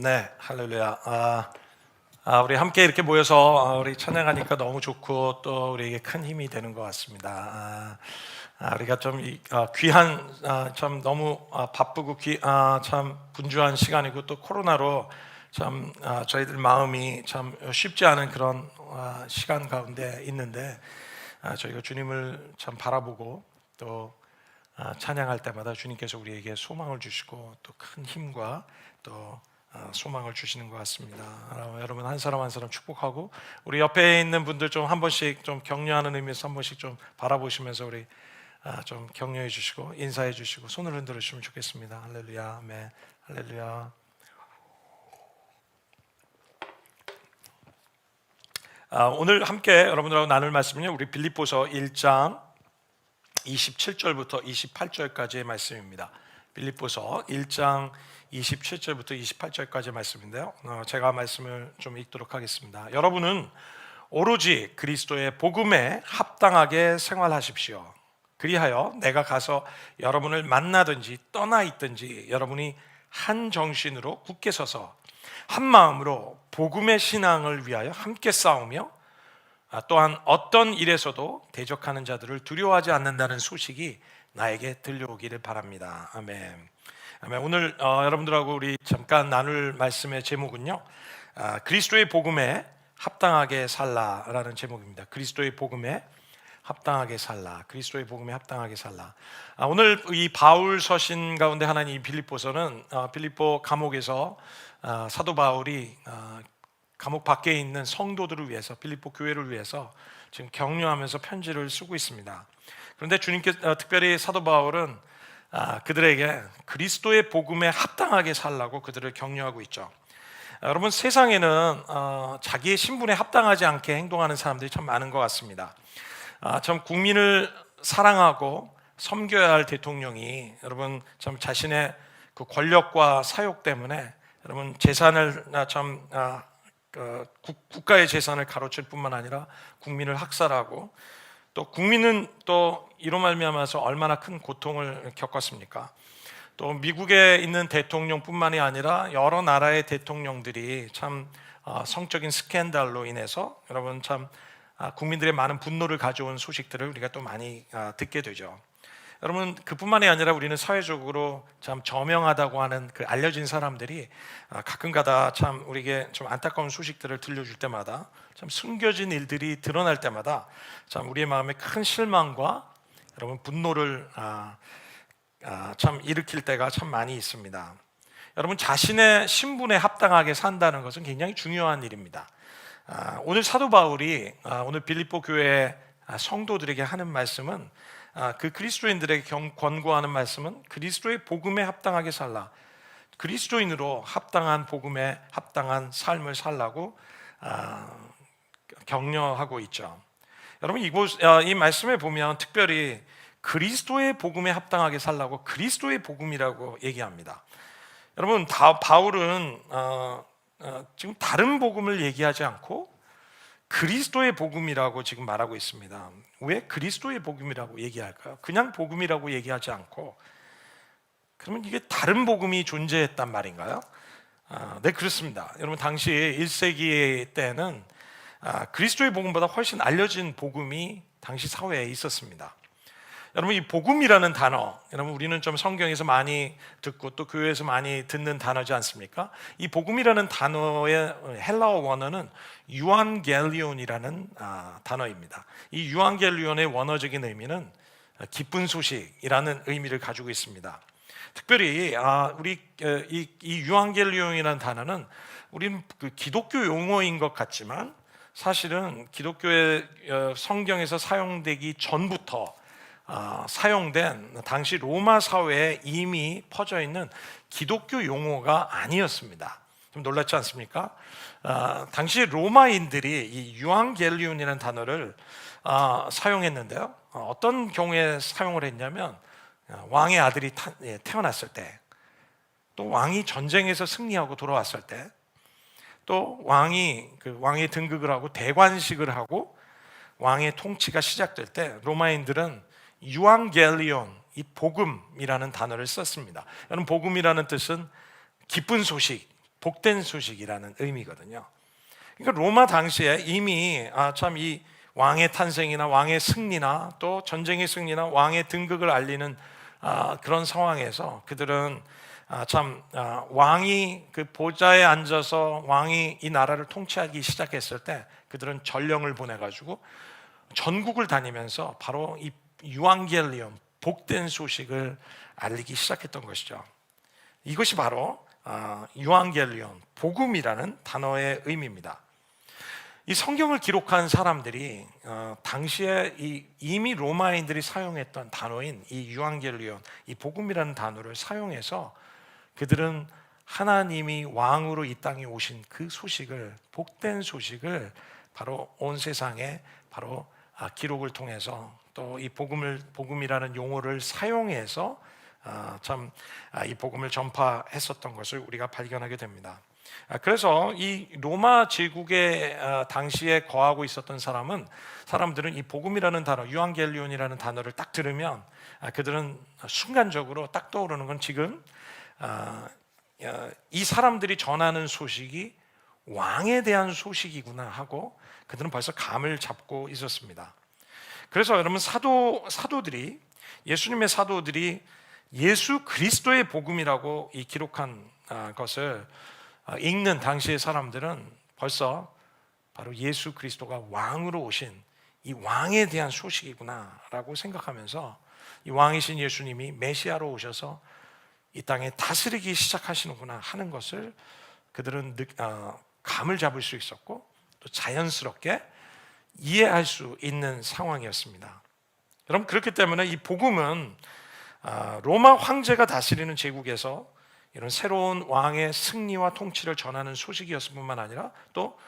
네, 할렐루야. 아, 아, 우리 함께 이렇게 모여서 아, 우리 찬양하니까 너무 좋고 또 우리에게 큰 힘이 되는 것 같습니다. 아, 아, 우리가 좀 이, 아, 귀한 아, 참 너무 아, 바쁘고 귀, 아, 참 분주한 시간이고 또 코로나로 참 아, 저희들 마음이 참 쉽지 않은 그런 아, 시간 가운데 있는데 아, 저희가 주님을 참 바라보고 또 아, 찬양할 때마다 주님께서 우리에게 소망을 주시고 또 큰 힘과 또 아, 소망을 주시는 것 같습니다. 아, 여러분 한 사람 한 사람 축복하고 우리 옆에 있는 분들 좀 한 번씩 좀 격려하는 의미에서 한 번씩 좀 바라보시면서 우리 아, 좀 격려해 주시고 인사해 주시고 손을 흔들어 주시면 좋겠습니다. 할렐루야, 아멘, 할렐루야. 아, 오늘 함께 여러분들하고 나눌 말씀은요. 우리 빌립보서 1장 27절부터 28절까지의 말씀입니다. 빌립보서 1장 27절부터 28절까지의 말씀인데요. 어, 제가 말씀을 좀 읽도록 하겠습니다. 여러분은 오로지 그리스도의 복음에 합당하게 생활하십시오. 그리하여 내가 가서 여러분을 만나든지 떠나 있든지 여러분이 한 정신으로 굳게 서서 한 마음으로 복음의 신앙을 위하여 함께 싸우며 아, 또한 어떤 일에서도 대적하는 자들을 두려워하지 않는다는 소식이 나에게 들려오기를 바랍니다. 아멘. 아멘. 오늘 어, 여러분들하고 우리 잠깐 나눌 말씀의 제목은요. 아, 그리스도의 복음에 합당하게 살라라는 제목입니다. 그리스도의 복음에 합당하게 살라. 그리스도의 복음에 합당하게 살라. 아, 오늘 이 바울 서신 가운데 하나인 이 빌립보서는 어, 빌립보 감옥에서 아, 사도 바울이 아, 감옥 밖에 있는 성도들을 위해서 빌립보 교회를 위해서 지금 격려하면서 편지를 쓰고 있습니다. 그런데 주님께 어, 특별히 사도 바울은 아, 그들에게 그리스도의 복음에 합당하게 살라고 그들을 격려하고 있죠. 아, 여러분 세상에는 어, 자기의 신분에 합당하지 않게 행동하는 사람들이 참 많은 것 같습니다. 아, 참 국민을 사랑하고 섬겨야 할 대통령이 여러분 참 자신의 그 권력과 사욕 때문에 여러분 재산을 아, 참 아, 그 국- 국가의 재산을 가로챌 뿐만 아니라 국민을 학살하고 또 국민은 또 이로 말미암아서 얼마나 큰 고통을 겪었습니까? 또 미국에 있는 대통령뿐만이 아니라 여러 나라의 대통령들이 참 어, 성적인 스캔들로 인해서 여러분 참 아, 국민들의 많은 분노를 가져온 소식들을 우리가 또 많이 아, 듣게 되죠. 여러분 그뿐만이 아니라 우리는 사회적으로 참 저명하다고 하는 그 알려진 사람들이 아, 가끔가다 참 우리에게 좀 안타까운 소식들을 들려줄 때마다 참 숨겨진 일들이 드러날 때마다 참 우리의 마음에 큰 실망과 여러분 분노를 아, 아, 참 일으킬 때가 참 많이 있습니다. 여러분 자신의 신분에 합당하게 산다는 것은 굉장히 중요한 일입니다. 아, 오늘 사도 바울이 아, 오늘 빌립보 교회 아, 성도들에게 하는 말씀은 아, 그 그리스도인들에게 경- 권고하는 말씀은 그리스도의 복음에 합당하게 살라. 그리스도인으로 합당한 복음에 합당한 삶을 살라고 아, 격려하고 있죠. 여러분 이곳 어, 이 말씀에 보면 특별히 그리스도의 복음에 합당하게 살라고 그리스도의 복음이라고 얘기합니다. 여러분 다, 바울은 어, 어, 지금 다른 복음을 얘기하지 않고 그리스도의 복음이라고 지금 말하고 있습니다. 왜 그리스도의 복음이라고 얘기할까요? 그냥 복음이라고 얘기하지 않고 그러면 이게 다른 복음이 존재했단 말인가요? 아, 네 그렇습니다. 여러분 당시 1세기 때는 아, 그리스도의 복음보다 훨씬 알려진 복음이 당시 사회에 있었습니다. 여러분 이 복음이라는 단어, 여러분 우리는 좀 성경에서 많이 듣고 또 교회에서 많이 듣는 단어지 않습니까? 이 복음이라는 단어의 헬라어 원어는 유안겔리온이라는 아, 단어입니다. 이 유안겔리온의 원어적인 의미는 기쁜 소식이라는 의미를 가지고 있습니다. 특별히 아, 우리 어, 이, 이 유안겔리온이라는 단어는 우리는 그 기독교 용어인 것 같지만 사실은 기독교의 어, 성경에서 사용되기 전부터 아, 사용된 당시 로마 사회에 이미 퍼져 있는 기독교 용어가 아니었습니다. 좀 놀랍지 않습니까? 아, 당시 로마인들이 이 유앙겔리온이라는 단어를 아, 사용했는데요. 어, 어떤 경우에 사용을 했냐면 아, 왕의 아들이 타- 예, 태어났을 때, 또 왕이 전쟁에서 승리하고 돌아왔을 때, 또 왕이 그 왕의 등극을 하고 대관식을 하고 왕의 통치가 시작될 때 로마인들은 유앙겔리온 이 복음이라는 단어를 썼습니다. 여러분 복음이라는 뜻은 기쁜 소식, 복된 소식이라는 의미거든요. 그러니까 로마 당시에 이미 아 참이 왕의 탄생이나 왕의 승리나 또 전쟁의 승리나 왕의 등극을 알리는 아, 그런 상황에서 그들은 아, 참 아, 왕이 그 보좌에 앉아서 왕이 이 나라를 통치하기 시작했을 때 그들은 전령을 보내 가지고 전국을 다니면서 바로 이 유앙겔리온 복된 소식을 알리기 시작했던 것이죠. 이것이 바로 아, 유앙겔리온 복음이라는 단어의 의미입니다. 이 성경을 기록한 사람들이 어, 당시에 이, 이미 로마인들이 사용했던 단어인 이 유앙겔리온, 이 복음이라는 단어를 사용해서 그들은 하나님이 왕으로 이 땅에 오신 그 소식을 복된 소식을 바로 온 세상에 바로 아, 기록을 통해서 또 이 복음을 복음이라는 용어를 사용해서 아, 참이 복음을 전파했었던 것을 우리가 발견하게 됩니다. 아, 그래서 이 로마 제국의 아, 당시에 거하고 있었던 사람은 사람들은 이 복음이라는 단어, 유앙겔리온이라는 단어를 딱 들으면 아, 그들은 순간적으로 딱 떠오르는 건 지금 아, 야, 이 사람들이 전하는 소식이 왕에 대한 소식이구나 하고 그들은 벌써 감을 잡고 있었습니다. 그래서 여러분 사도 사도들이 예수님의 사도들이 예수 그리스도의 복음이라고 이 기록한 아, 것을 아, 읽는 당시의 사람들은 벌써 바로 예수 그리스도가 왕으로 오신 이 왕에 대한 소식이구나라고 생각하면서 이 왕이신 예수님이 메시아로 오셔서 이 땅에 다스리기 시작하시는구나 하는 것을 그들은 느, 어, 감을 잡을 수 있었고 또 자연스럽게 이해할 수 있는 상황이었습니다. 여러분 그렇기 때문에 이 복음은 아, 로마 황제가 다스리는 제국에서 이런 새로운 왕의 승리와 통치를 전하는 소식이었을 뿐만 아니라 또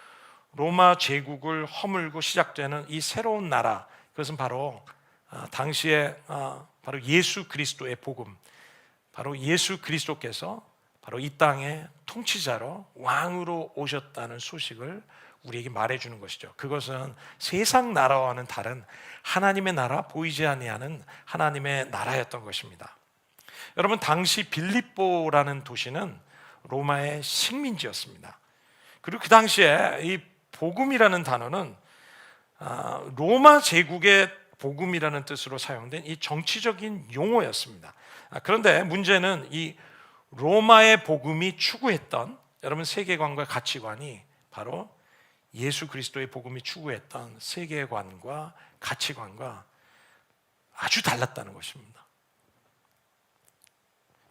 로마 제국을 허물고 시작되는 이 새로운 나라 그것은 바로 아, 당시에 아, 바로 예수 그리스도의 복음 바로 예수 그리스도께서 바로 이 땅의 통치자로 왕으로 오셨다는 소식을 우리에게 말해주는 것이죠. 그것은 세상 나라와는 다른 하나님의 나라 보이지 아니하는 하나님의 나라였던 것입니다. 여러분 당시 빌립보라는 도시는 로마의 식민지였습니다. 그리고 그 당시에 이 복음이라는 단어는 아, 로마 제국의 복음이라는 뜻으로 사용된 이 정치적인 용어였습니다. 아, 그런데 문제는 이 로마의 복음이 추구했던 여러분 세계관과 가치관이 바로 예수 그리스도의 복음이 추구했던 세계관과 가치관과 아주 달랐다는 것입니다.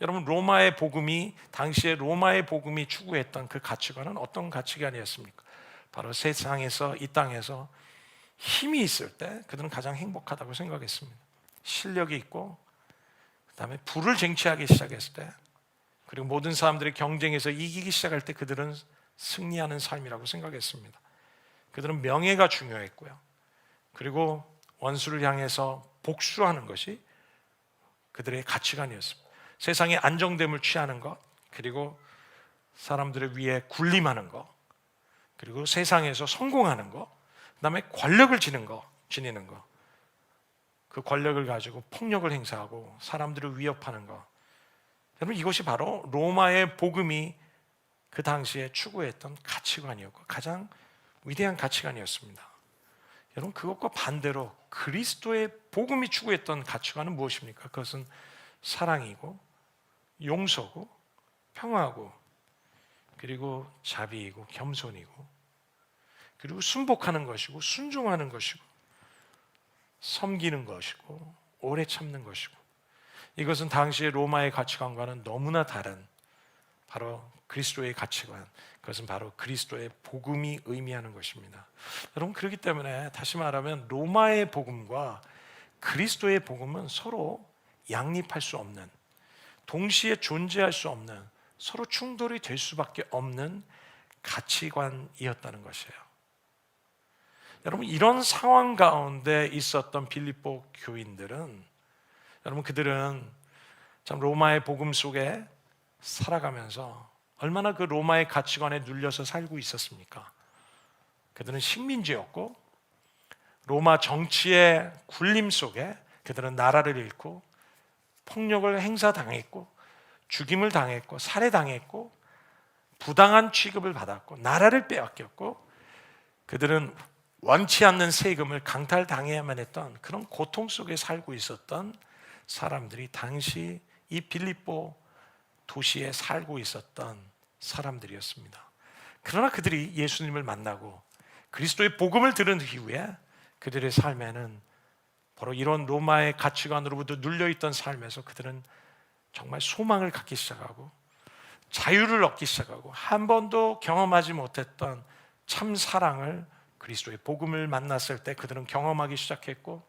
여러분 로마의 복음이 당시에 로마의 복음이 추구했던 그 가치관은 어떤 가치관이었습니까? 바로 세상에서 이 땅에서 힘이 있을 때 그들은 가장 행복하다고 생각했습니다. 실력이 있고 그다음에 부를 쟁취하기 시작했을 때 그리고 모든 사람들이 경쟁에서 이기기 시작할 때 그들은 승리하는 삶이라고 생각했습니다. 그들은 명예가 중요했고요. 그리고 원수를 향해서 복수하는 것이 그들의 가치관이었습니다. 세상의 안정됨을 취하는 것, 그리고 사람들을 위해 군림하는 것, 그리고 세상에서 성공하는 것, 그다음에 권력을 지는 거, 지니는 거. 그 권력을 가지고 폭력을 행사하고 사람들을 위협하는 것. 여러분 이것이 바로 로마의 복음이 그 당시에 추구했던 가치관이었고 가장 위대한 가치관이었습니다. 여러분 그것과 반대로 그리스도의 복음이 추구했던 가치관은 무엇입니까? 그것은 사랑이고 용서고 평화고 그리고 자비이고 겸손이고 그리고 순복하는 것이고 순종하는 것이고 섬기는 것이고 오래 참는 것이고 이것은 당시의 로마의 가치관과는 너무나 다른 바로 그리스도의 가치관 그것은 바로 그리스도의 복음이 의미하는 것입니다. 여러분 그렇기 때문에 다시 말하면 로마의 복음과 그리스도의 복음은 서로 양립할 수 없는 동시에 존재할 수 없는 서로 충돌이 될 수밖에 없는 가치관이었다는 것이에요. 여러분 이런 상황 가운데 있었던 빌립보 교인들은 여러분 그들은 참 로마의 복음 속에 살아가면서 얼마나 그 로마의 가치관에 눌려서 살고 있었습니까? 그들은 식민지였고 로마 정치의 굴림 속에 그들은 나라를 잃고 폭력을 행사당했고 죽임을 당했고 살해당했고 부당한 취급을 받았고 나라를 빼앗겼고 그들은 원치 않는 세금을 강탈당해야만 했던 그런 고통 속에 살고 있었던 사람들이 당시 이 빌립보 도시에 살고 있었던 사람들이었습니다. 그러나 그들이 예수님을 만나고 그리스도의 복음을 들은 이후에 그들의 삶에는 바로 이런 로마의 가치관으로부터 눌려있던 삶에서 그들은 정말 소망을 갖기 시작하고 자유를 얻기 시작하고 한 번도 경험하지 못했던 참 사랑을 그리스도의 복음을 만났을 때 그들은 경험하기 시작했고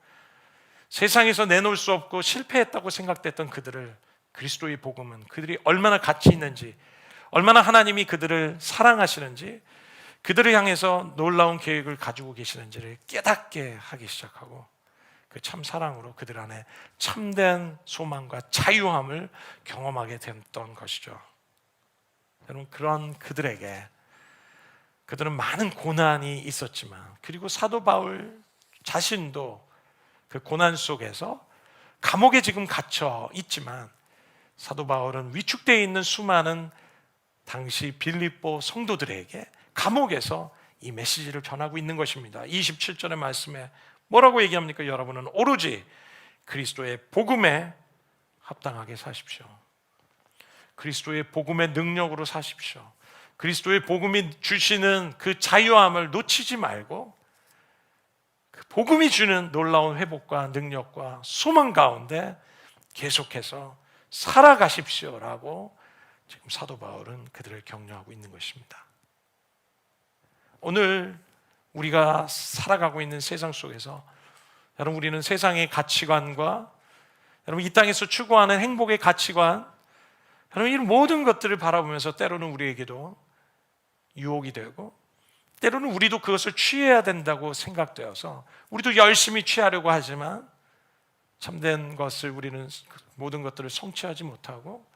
세상에서 내놓을 수 없고 실패했다고 생각됐던 그들을 그리스도의 복음은 그들이 얼마나 가치 있는지 얼마나 하나님이 그들을 사랑하시는지 그들을 향해서 놀라운 계획을 가지고 계시는지를 깨닫게 하기 시작하고 그 참 사랑으로 그들 안에 참된 소망과 자유함을 경험하게 됐던 것이죠. 여러분 그런 그들에게 그들은 많은 고난이 있었지만 그리고 사도 바울 자신도 그 고난 속에서 감옥에 지금 갇혀 있지만 사도 바울은 위축되어 있는 수많은 당시 빌립보 성도들에게 감옥에서 이 메시지를 전하고 있는 것입니다. 27절의 말씀에 뭐라고 얘기합니까? 여러분은 오로지 그리스도의 복음에 합당하게 사십시오. 그리스도의 복음의 능력으로 사십시오. 그리스도의 복음이 주시는 그 자유함을 놓치지 말고 그 복음이 주는 놀라운 회복과 능력과 소망 가운데 계속해서 살아가십시오라고 지금 사도 바울은 그들을 격려하고 있는 것입니다. 오늘 우리가 살아가고 있는 세상 속에서 여러분 우리는 세상의 가치관과 여러분 이 땅에서 추구하는 행복의 가치관 여러분 이런 모든 것들을 바라보면서 때로는 우리에게도 유혹이 되고 때로는 우리도 그것을 취해야 된다고 생각되어서 우리도 열심히 취하려고 하지만 참된 것을 우리는 모든 것들을 성취하지 못하고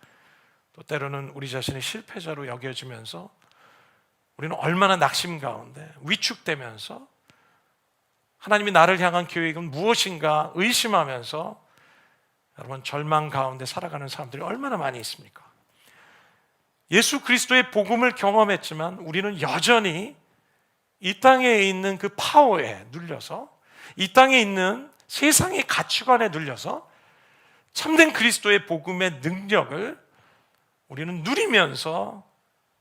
또 때로는 우리 자신의 실패자로 여겨지면서 우리는 얼마나 낙심 가운데 위축되면서 하나님이 나를 향한 계획은 무엇인가 의심하면서 여러분 절망 가운데 살아가는 사람들이 얼마나 많이 있습니까? 예수 그리스도의 복음을 경험했지만 우리는 여전히 이 땅에 있는 그 파워에 눌려서 이 땅에 있는 세상의 가치관에 눌려서 참된 그리스도의 복음의 능력을 우리는 누리면서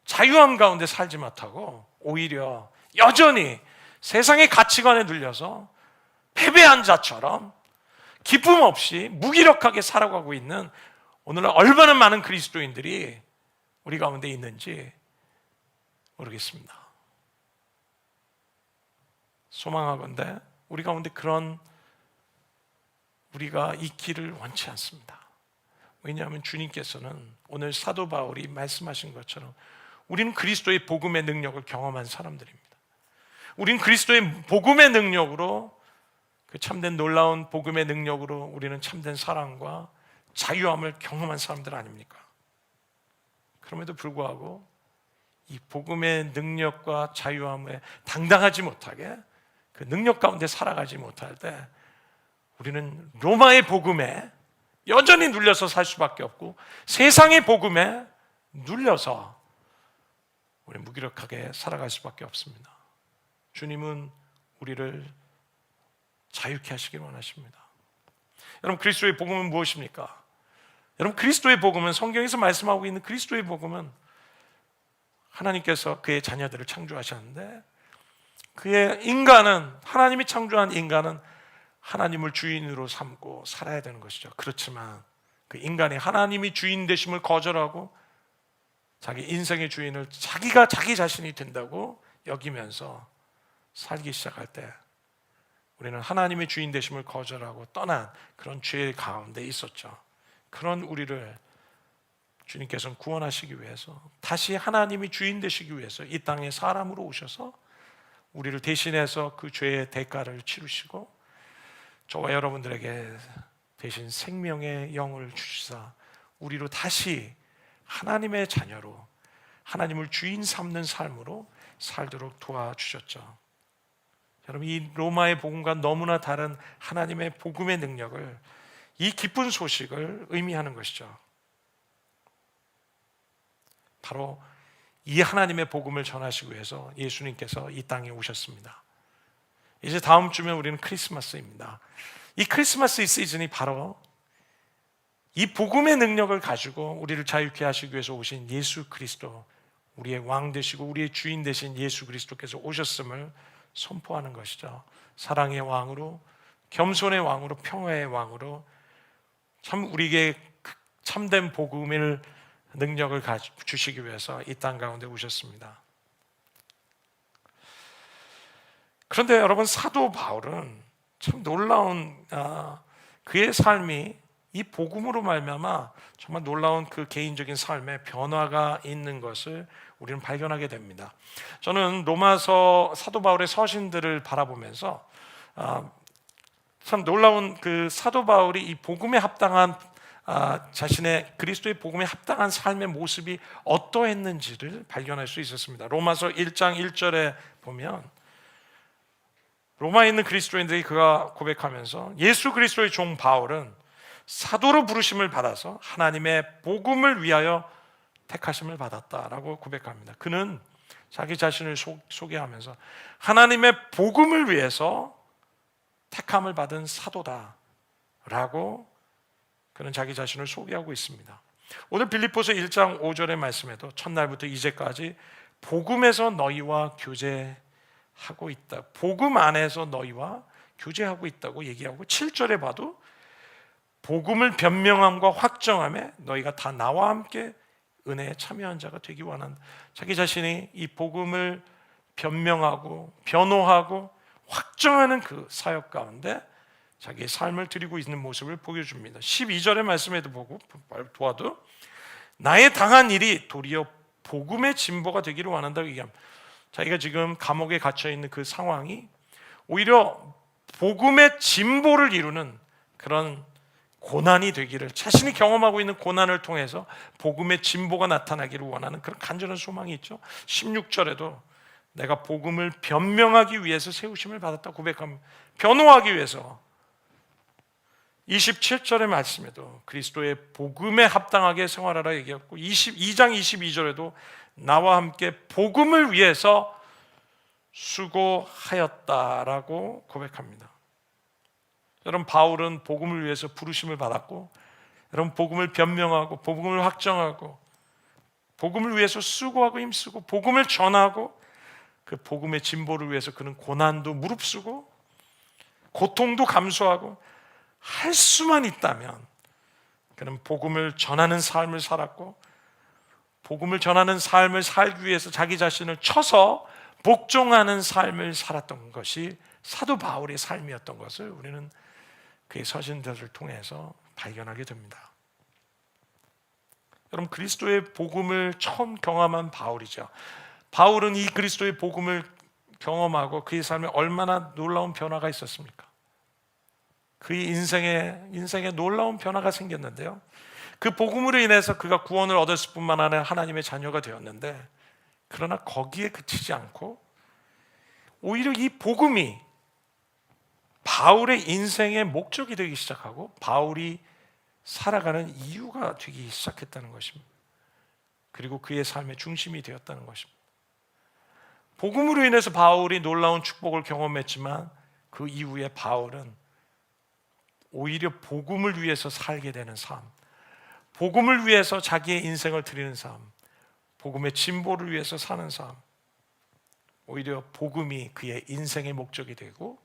자유함 가운데 살지 못하고 오히려 여전히 세상의 가치관에 눌려서 패배한 자처럼 기쁨 없이 무기력하게 살아가고 있는 오늘날 얼마나 많은 그리스도인들이 우리 가운데 있는지 모르겠습니다. 소망하건대 우리 가운데 그런 우리가 있기를 원치 않습니다. 왜냐하면 주님께서는 오늘 사도 바울이 말씀하신 것처럼 우리는 그리스도의 복음의 능력을 경험한 사람들입니다. 우리는 그리스도의 복음의 능력으로 그 참된 놀라운 복음의 능력으로 우리는 참된 사랑과 자유함을 경험한 사람들 아닙니까? 그럼에도 불구하고 이 복음의 능력과 자유함에 당당하지 못하게 그 능력 가운데 살아가지 못할 때 우리는 로마의 복음에 여전히 눌려서 살 수밖에 없고 세상의 복음에 눌려서 우리 무기력하게 살아갈 수밖에 없습니다. 주님은 우리를 자유케 하시길 원하십니다. 여러분 그리스도의 복음은 무엇입니까? 여러분 그리스도의 복음은 성경에서 말씀하고 있는 그리스도의 복음은 하나님께서 그의 자녀들을 창조하셨는데 그의 인간은 하나님이 창조한 인간은 하나님을 주인으로 삼고 살아야 되는 것이죠. 그렇지만 그 인간이 하나님이 주인 되심을 거절하고 자기 인생의 주인을 자기가 자기 자신이 된다고 여기면서 살기 시작할 때 우리는 하나님의 주인 되심을 거절하고 떠난 그런 죄 가운데 있었죠. 그런 우리를 주님께서는 구원하시기 위해서 다시 하나님이 주인 되시기 위해서 이 땅에 사람으로 오셔서 우리를 대신해서 그 죄의 대가를 치르시고 저와 여러분들에게 대신 생명의 영을 주시사 우리로 다시 하나님의 자녀로 하나님을 주인 삼는 삶으로 살도록 도와주셨죠. 여러분 이 로마의 복음과 너무나 다른 하나님의 복음의 능력을 이 기쁜 소식을 의미하는 것이죠. 바로 이 하나님의 복음을 전하시기 위해서 예수님께서 이 땅에 오셨습니다. 이제 다음 주면 우리는 크리스마스입니다. 이 크리스마스 시즌이 바로 이 복음의 능력을 가지고 우리를 자유케 하시기 위해서 오신 예수 그리스도, 우리의 왕 되시고 우리의 주인 되신 예수 그리스도께서 오셨음을 선포하는 것이죠. 사랑의 왕으로, 겸손의 왕으로, 평화의 왕으로 참 우리에게 참된 복음을 능력을 주시기 위해서 이 땅 가운데 오셨습니다. 그런데 여러분 사도 바울은 참 놀라운 아, 그의 삶이 이 복음으로 말미암아 정말 놀라운 그 개인적인 삶에 변화가 있는 것을 우리는 발견하게 됩니다. 저는 로마서 사도 바울의 서신들을 바라보면서 아, 참 놀라운 그 사도 바울이 이 복음에 합당한 아, 자신의 그리스도의 복음에 합당한 삶의 모습이 어떠했는지를 발견할 수 있었습니다. 로마서 1장 1절에 보면 로마에 있는 그리스도인들이 그가 고백하면서 예수 그리스도의 종 바울은 사도로 부르심을 받아서 하나님의 복음을 위하여 택하심을 받았다라고 고백합니다. 그는 자기 자신을 소, 소개하면서 하나님의 복음을 위해서 택함을 받은 사도다라고 그는 자기 자신을 소개하고 있습니다. 오늘 빌립보서 1장 5절의 말씀에도 첫날부터 이제까지 복음에서 너희와 교제하고 있다. 복음 안에서 너희와 교제하고 있다고 얘기하고 7절에 봐도 복음을 변명함과 확정함에 너희가 다 나와 함께 은혜에 참여한 자가 되기 원한 자기 자신이 이 복음을 변명하고 변호하고 확정하는 그 사역 가운데 자기의 삶을 드리고 있는 모습을 보여줍니다. 12절의 말씀에도 보고 보아도 나의 당한 일이 도리어 복음의 진보가 되기를 원한다고 얘기합니다. 자기가 지금 감옥에 갇혀 있는 그 상황이 오히려 복음의 진보를 이루는 그런 고난이 되기를 자신이 경험하고 있는 고난을 통해서 복음의 진보가 나타나기를 원하는 그런 간절한 소망이 있죠. 16절에도 내가 복음을 변명하기 위해서 세우심을 받았다 고백합니다. 변호하기 위해서 27절의 말씀에도 그리스도의 복음에 합당하게 생활하라 얘기했고 22장 22절에도 나와 함께 복음을 위해서 수고하였다라고 고백합니다. 여러분 바울은 복음을 위해서 부르심을 받았고 여러분 복음을 변명하고 복음을 확정하고 복음을 위해서 수고하고 힘쓰고 복음을 전하고 그 복음의 진보를 위해서 그는 고난도 무릅쓰고 고통도 감수하고 할 수만 있다면 그는 복음을 전하는 삶을 살았고 복음을 전하는 삶을 살기 위해서 자기 자신을 쳐서 복종하는 삶을 살았던 것이 사도 바울의 삶이었던 것을 우리는 그의 서신들을 통해서 발견하게 됩니다. 여러분 그리스도의 복음을 처음 경험한 바울이죠. 바울은 이 그리스도의 복음을 경험하고 그의 삶에 얼마나 놀라운 변화가 있었습니까? 그의 인생에 인생에 놀라운 변화가 생겼는데요. 그 복음으로 인해서 그가 구원을 얻었을 뿐만 아니라 하나님의 자녀가 되었는데 그러나 거기에 그치지 않고 오히려 이 복음이 바울의 인생의 목적이 되기 시작하고 바울이 살아가는 이유가 되기 시작했다는 것입니다. 그리고 그의 삶의 중심이 되었다는 것입니다. 복음으로 인해서 바울이 놀라운 축복을 경험했지만 그 이후에 바울은 오히려 복음을 위해서 살게 되는 삶, 복음을 위해서 자기의 인생을 드리는 삶, 복음의 진보를 위해서 사는 삶, 오히려 복음이 그의 인생의 목적이 되고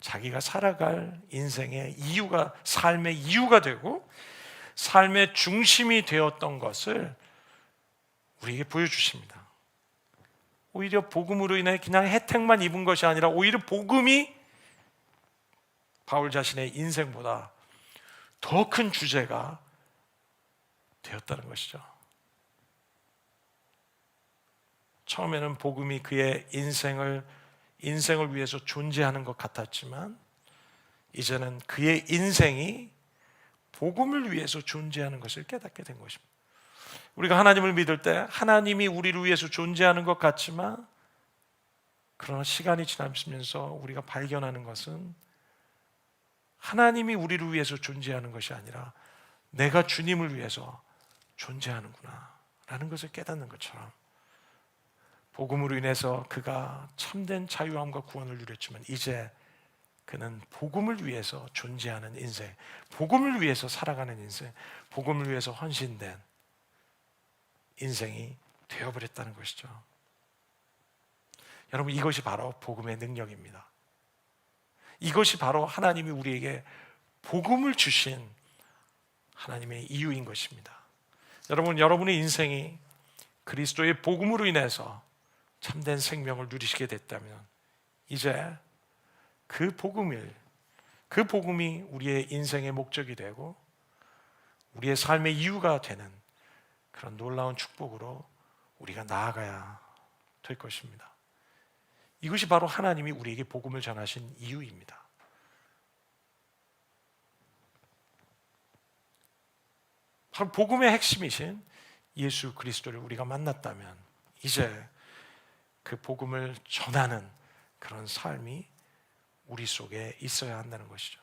자기가 살아갈 인생의 이유가 삶의 이유가 되고 삶의 중심이 되었던 것을 우리에게 보여주십니다. 오히려 복음으로 인해 그냥 혜택만 입은 것이 아니라 오히려 복음이 바울 자신의 인생보다 더 큰 주제가 되었다는 것이죠. 처음에는 복음이 그의 인생을 인생을 위해서 존재하는 것 같았지만 이제는 그의 인생이 복음을 위해서 존재하는 것을 깨닫게 된 것입니다. 우리가 하나님을 믿을 때 하나님이 우리를 위해서 존재하는 것 같지만 그러나 시간이 지나면서 우리가 발견하는 것은 하나님이 우리를 위해서 존재하는 것이 아니라 내가 주님을 위해서 존재하는구나 라는 것을 깨닫는 것처럼 복음으로 인해서 그가 참된 자유함과 구원을 누렸지만 이제 그는 복음을 위해서 존재하는 인생, 복음을 위해서 살아가는 인생, 복음을 위해서 헌신된 인생이 되어버렸다는 것이죠. 여러분 이것이 바로 복음의 능력입니다. 이것이 바로 하나님이 우리에게 복음을 주신 하나님의 이유인 것입니다. 여러분 여러분의 인생이 그리스도의 복음으로 인해서 참된 생명을 누리시게 됐다면 이제 그 복음을 그 복음이 우리의 인생의 목적이 되고 우리의 삶의 이유가 되는 그런 놀라운 축복으로 우리가 나아가야 될 것입니다. 이것이 바로 하나님이 우리에게 복음을 전하신 이유입니다. 바로 복음의 핵심이신 예수 그리스도를 우리가 만났다면 이제 그 복음을 전하는 그런 삶이 우리 속에 있어야 한다는 것이죠.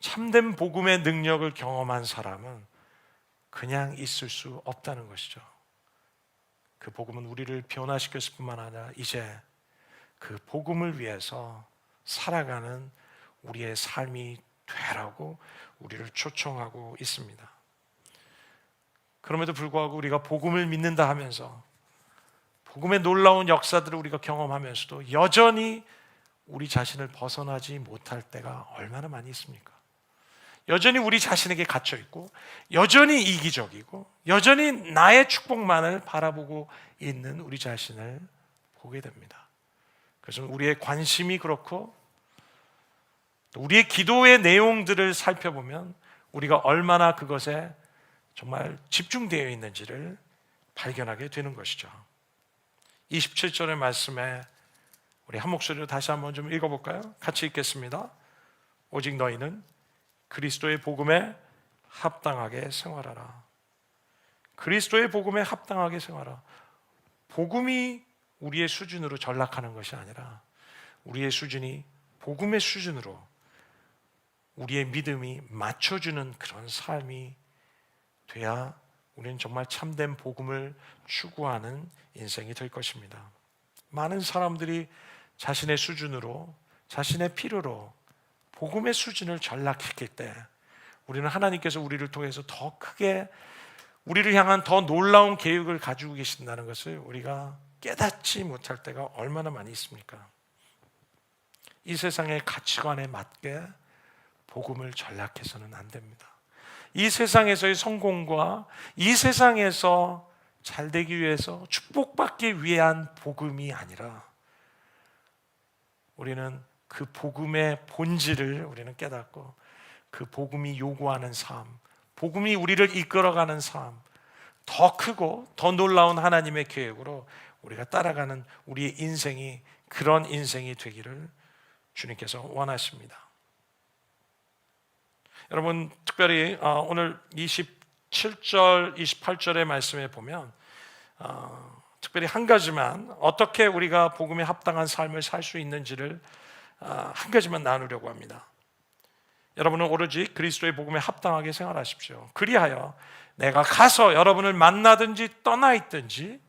참된 복음의 능력을 경험한 사람은 그냥 있을 수 없다는 것이죠. 그 복음은 우리를 변화시켰을 뿐만 아니라 이제 그 복음을 위해서 살아가는 우리의 삶이 되라고 우리를 초청하고 있습니다. 그럼에도 불구하고 우리가 복음을 믿는다 하면서 복음의 놀라운 역사들을 우리가 경험하면서도 여전히 우리 자신을 벗어나지 못할 때가 얼마나 많이 있습니까? 여전히 우리 자신에게 갇혀 있고, 여전히 이기적이고, 여전히 나의 축복만을 바라보고 있는 우리 자신을 보게 됩니다. 그래서 우리의 관심이 그렇고, 우리의 기도의 내용들을 살펴보면 우리가 얼마나 그것에 정말 집중되어 있는지를 발견하게 되는 것이죠. 27절의 말씀에 우리 한 목소리로 다시 한번 좀 읽어볼까요? 같이 읽겠습니다. 오직 너희는 그리스도의 복음에 합당하게 생활하라. 그리스도의 복음에 합당하게 생활하라. 복음이 우리의 수준으로 전락하는 것이 아니라 우리의 수준이 복음의 수준으로 우리의 믿음이 맞춰주는 그런 삶이 돼야 우리는 정말 참된 복음을 추구하는 인생이 될 것입니다. 많은 사람들이 자신의 수준으로 자신의 필요로 복음의 수준을 전락했을 때 우리는 하나님께서 우리를 통해서 더 크게 우리를 향한 더 놀라운 계획을 가지고 계신다는 것을 우리가 깨닫지 못할 때가 얼마나 많이 있습니까? 이 세상의 가치관에 맞게 복음을 전락해서는 안 됩니다. 이 세상에서의 성공과 이 세상에서 잘 되기 위해서 축복받기 위한 복음이 아니라 우리는 그 복음의 본질을 우리는 깨닫고 그 복음이 요구하는 삶, 복음이 우리를 이끌어가는 삶, 더 크고 더 놀라운 하나님의 계획으로 우리가 따라가는 우리의 인생이 그런 인생이 되기를 주님께서 원하십니다. 여러분 특별히 어, 오늘 27절, 28절의 말씀에 보면 어, 특별히 한 가지만 어떻게 우리가 복음에 합당한 삶을 살 수 있는지를 어, 한 가지만 나누려고 합니다. 여러분은 오로지 그리스도의 복음에 합당하게 생활하십시오. 그리하여 내가 가서 여러분을 만나든지 떠나 있든지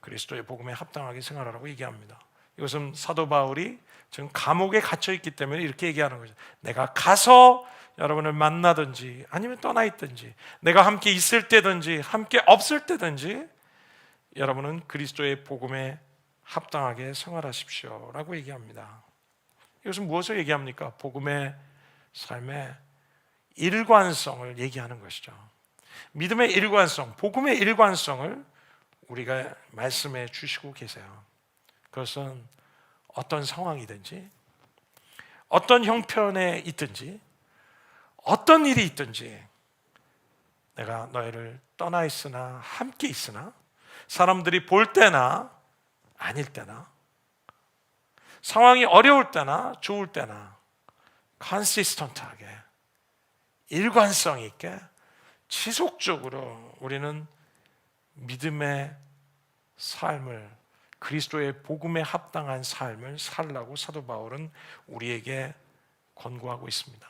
그리스도의 복음에 합당하게 생활하라고 얘기합니다. 이것은 사도 바울이 지금 감옥에 갇혀 있기 때문에 이렇게 얘기하는 거죠. 내가 가서 여러분을 만나든지 아니면 떠나 있든지 내가 함께 있을 때든지 함께 없을 때든지 여러분은 그리스도의 복음에 합당하게 생활하십시오라고 얘기합니다. 이것은 무엇을 얘기합니까? 복음의 삶의 일관성을 얘기하는 것이죠. 믿음의 일관성, 복음의 일관성을 우리가 말씀해 주시고 계세요. 그것은 어떤 상황이든지 어떤 형편에 있든지 어떤 일이 있든지 내가 너희를 떠나 있으나 함께 있으나 사람들이 볼 때나 아닐 때나 상황이 어려울 때나 좋을 때나 컨시스턴트하게 일관성 있게 지속적으로 우리는 믿음의 삶을 그리스도의 복음에 합당한 삶을 살라고 사도 바울은 우리에게 권고하고 있습니다.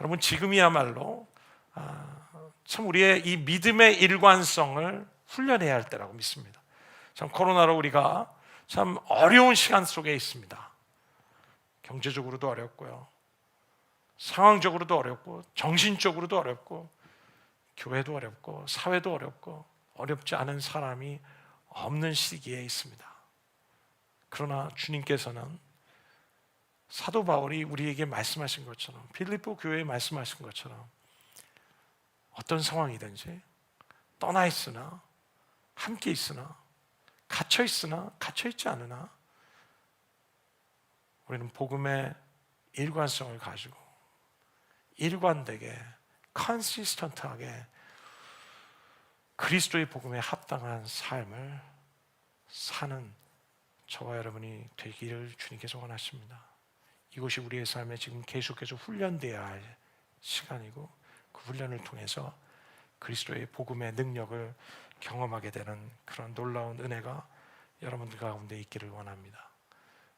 여러분 지금이야말로 아, 참 우리의 이 믿음의 일관성을 훈련해야 할 때라고 믿습니다. 참 코로나로 우리가 참 어려운 시간 속에 있습니다. 경제적으로도 어렵고요. 상황적으로도 어렵고 정신적으로도 어렵고 교회도 어렵고 사회도 어렵고 어렵지 않은 사람이 없는 시기에 있습니다. 그러나 주님께서는 사도 바울이 우리에게 말씀하신 것처럼 필리포 교회에 말씀하신 것처럼 어떤 상황이든지 떠나 있으나 함께 있으나 갇혀 있으나 갇혀 있지 않으나 우리는 복음의 일관성을 가지고 일관되게 컨시스턴트하게 그리스도의 복음에 합당한 삶을 사는 저와 여러분이 되기를 주님께서 원하십니다. 이것이 우리의 삶에 지금 계속해서 훈련돼야 할 시간이고 그 훈련을 통해서 그리스도의 복음의 능력을 경험하게 되는 그런 놀라운 은혜가 여러분들 가운데 있기를 원합니다.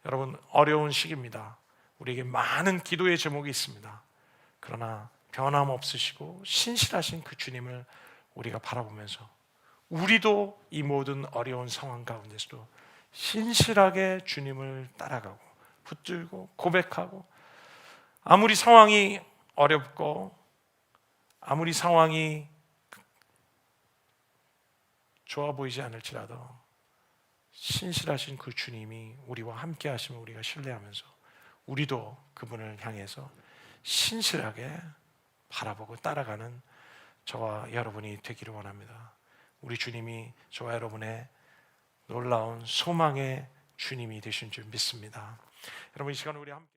여러분 어려운 시기입니다. 우리에게 많은 기도의 제목이 있습니다. 그러나 변함없으시고 신실하신 그 주님을 우리가 바라보면서 우리도 이 모든 어려운 상황 가운데서도 신실하게 주님을 따라가고 붙들고 고백하고 아무리 상황이 어렵고 아무리 상황이 좋아 보이지 않을지라도 신실하신 그 주님이 우리와 함께 하심을 우리가 신뢰하면서 우리도 그분을 향해서 신실하게 바라보고 따라가는 저와 여러분이 되기를 원합니다. 우리 주님이 저와 여러분의 놀라운 소망의 주님이 되신 줄 믿습니다. 여러분 이 시간 우리 함께